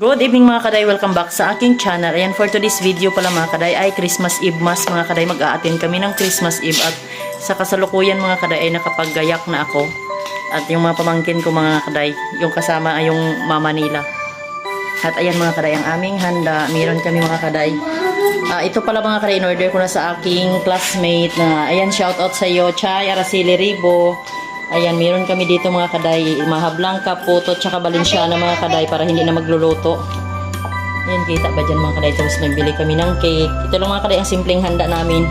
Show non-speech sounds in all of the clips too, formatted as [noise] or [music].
Good evening mga kaday, welcome back sa aking channel. Ayan, for today's video pala mga kaday ay Christmas Eve mas mga kaday. Mag-a-attend kami ng Christmas Eve at sa kasalukuyan mga kaday ay nakapaggayak na ako. At yung mga pamangkin ko mga kaday, yung kasama ay yung mama nila. At ayan mga kaday, ang aming handa. Meron kami mga kaday. Ah, ito pala mga kaday, in order ko na sa aking classmate na, ayan, shout out sa iyo, Chay, Araceli Ribo. Ayan, meron kami dito mga kaday, Maha Blanca, Puto, tsaka Balenciana mga kaday para hindi na magluluto. Ayan, kita ba dyan mga kaday? Tapos nagbili kami ng cake. Ito lang mga kaday ang simpleng handa namin.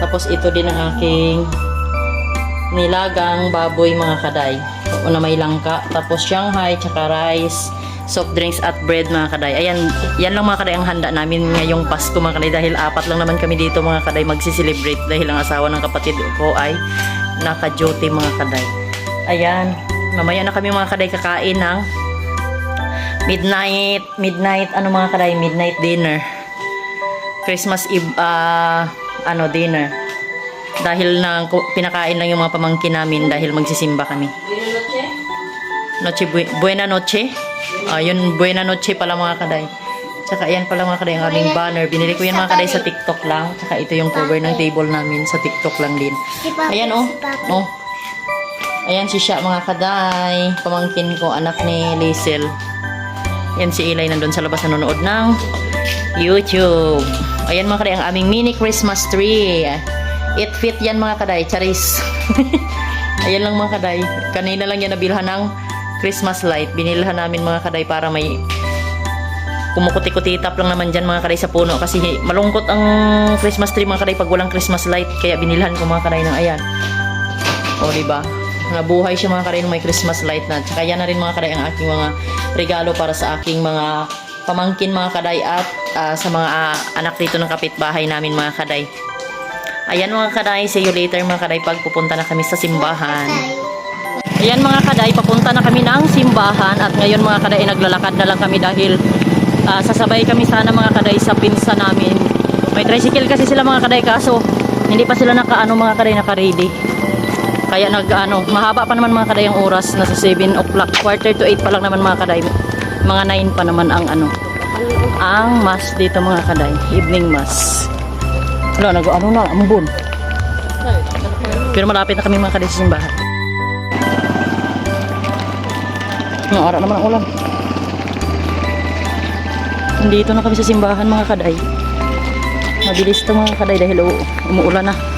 Tapos ito din ang aking nilagang baboy mga kaday. Una may langka, tapos Shanghai, tsaka rice, soft drinks at bread mga kaday. Ayan, yan lang mga kaday ang handa namin ngayong Pasko mga kaday dahil apat lang naman kami dito mga kaday magsiselebrate dahil ang asawa ng kapatid ko ay naka-duty mga kaday. Ayan, mamaya na kami mga kaday kakain ng midnight, midnight, ano mga kaday, midnight dinner. Christmas Eve, ah, ano, dinner. Dahil na pinakain lang yung mga pamangkin namin dahil magsisimba kami. Noche bu- buena noche. Ah, yun buena noche pala mga kaday. Tsaka ayan pala mga kaday ang aming banner. Binili ko yan mga kaday sa TikTok lang. Tsaka ito yung cover ng table namin sa TikTok lang din. Ayan oh. Oh. Ayan si Sha mga kaday. Pamangkin ko, anak ni Liesel. Yan si Eli nandun sa labas nanonood ng YouTube. Ayan mga kaday, ang aming mini Christmas tree. It fit yan mga kaday, charis. [laughs] Ayan lang mga kaday. Kanina lang yan nabilhan ng Christmas light. Binilhan namin mga kaday para may kumukuti-kutitap lang naman dyan mga kaday sa puno kasi malungkot ang Christmas tree mga kaday pag walang Christmas light kaya binilhan ko mga kaday ng ayan. O, di ba? Nabuhay siya mga kaday nung may Christmas light na. Tsaka yan na rin mga kaday ang aking mga regalo para sa aking mga pamangkin mga kaday at ah, sa mga ah, anak dito ng kapitbahay namin mga kaday. Ayan mga kaday, see you later mga kaday pag pupunta na kami sa simbahan. Ayan mga kaday, papunta na kami ng simbahan at ngayon mga kaday ay naglalakad na lang kami dahil sasabay kami sana mga kaday sa pinsa namin. May tricycle kasi sila mga kaday kaso hindi pa sila nakaano mga kaday naka-ready. Kaya nag ano, mahaba pa naman mga kaday ang oras, nasa 7 o'clock, quarter to 8 pa lang naman mga kaday. Mga 9 pa naman ang ano, ang mass dito mga kaday, evening mass. Wala, nag ano na, ambon. Pero malapit na kami mga kaday sa simbahan. Ang ara naman ang ulan. Nandito na kami sa simbahan mga kaday. Mabilis to mga kaday dahil umuulan na.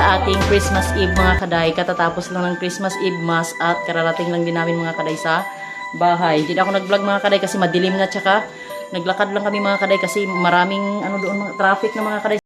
Sa ating Christmas Eve mga kaday. Katatapos lang ng Christmas Eve Mass at kararating lang din namin mga kaday sa bahay. Hindi na ako nag-vlog mga kaday kasi madilim na tsaka naglakad lang kami mga kaday kasi maraming ano doon mga traffic na mga kaday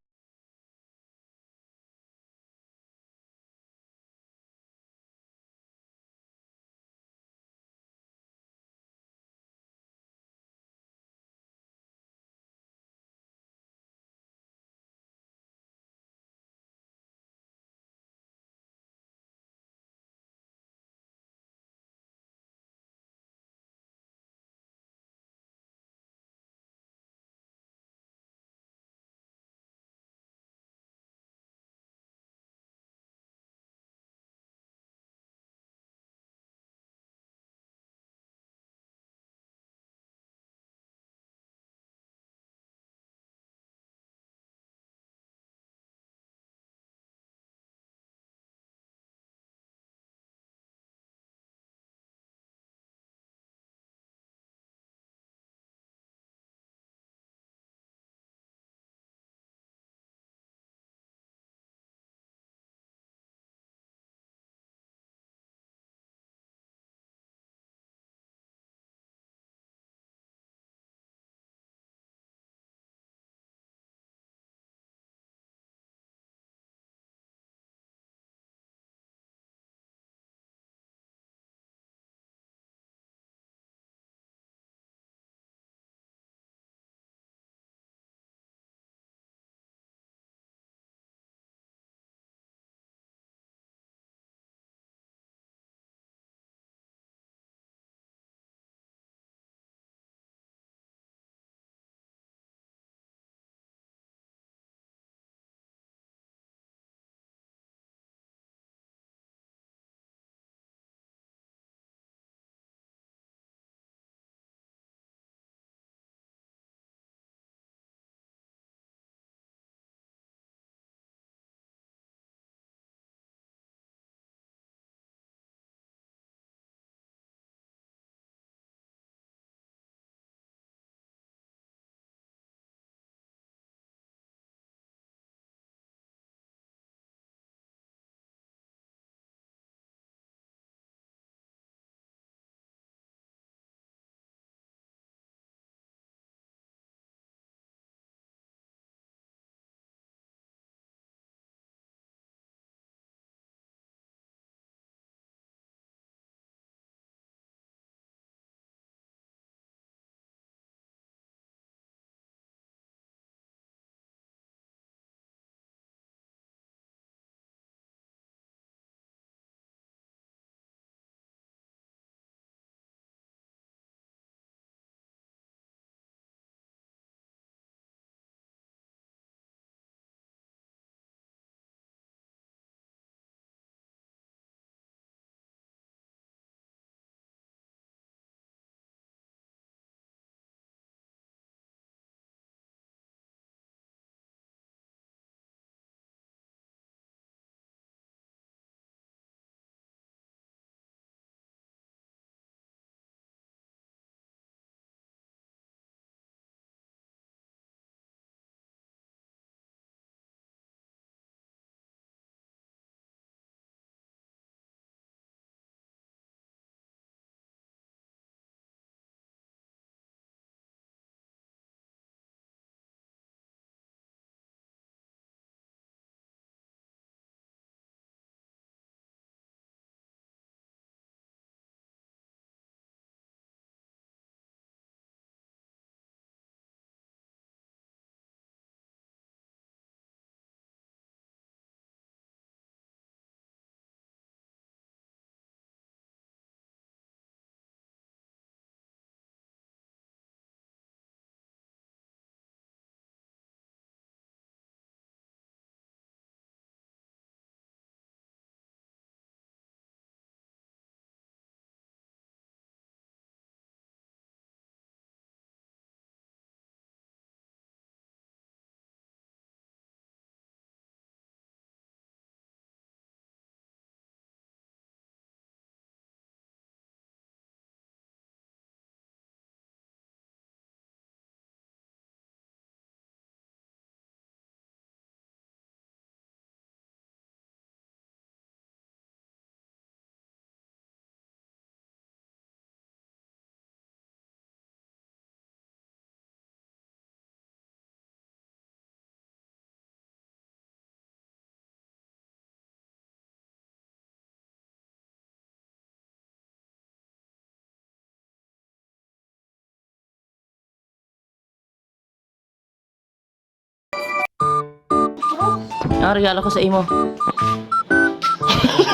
Ang regalo ko sa imo.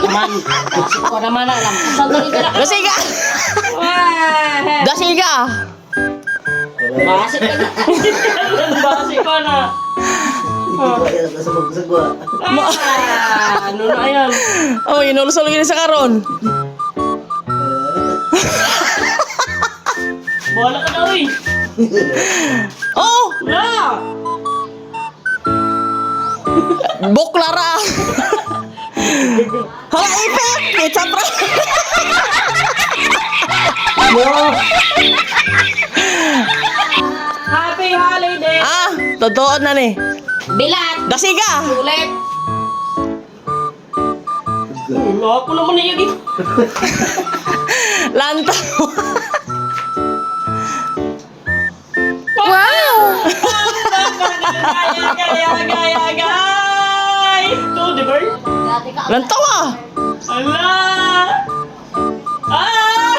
Naman. Ko naman alam. Sandali ka na. Dasiga! Dasiga! Basi ka na. Basi ka na. Ah, ano na yan? Oh, inulusol gini sa karon. Bola ka na, uy. Oh, Na! buklara. Hala, ipe! Ketchup ra. Happy holiday! Ah, totoo na ni. Bilat! Dasiga! Ulit! Wala ko naman na yun. Lanta. wow! Ito, di ba? Lantawa! Ala! Ah!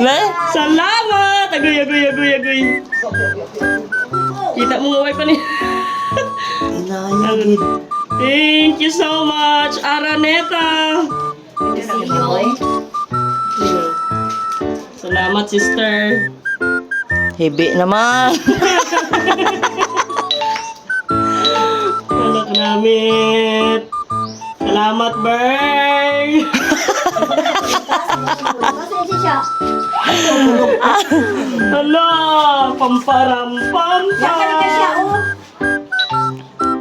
Ne? Salamat! Agoy, agoy, agoy, agoy. Kita mo nga wife pa ni. Thank you so much, Araneta. Salamat, sister. Hibi naman. Anak namin. Salamat, Berg. Hala, pamparam pam pam.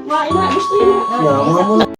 Wah, ina, gusto yun.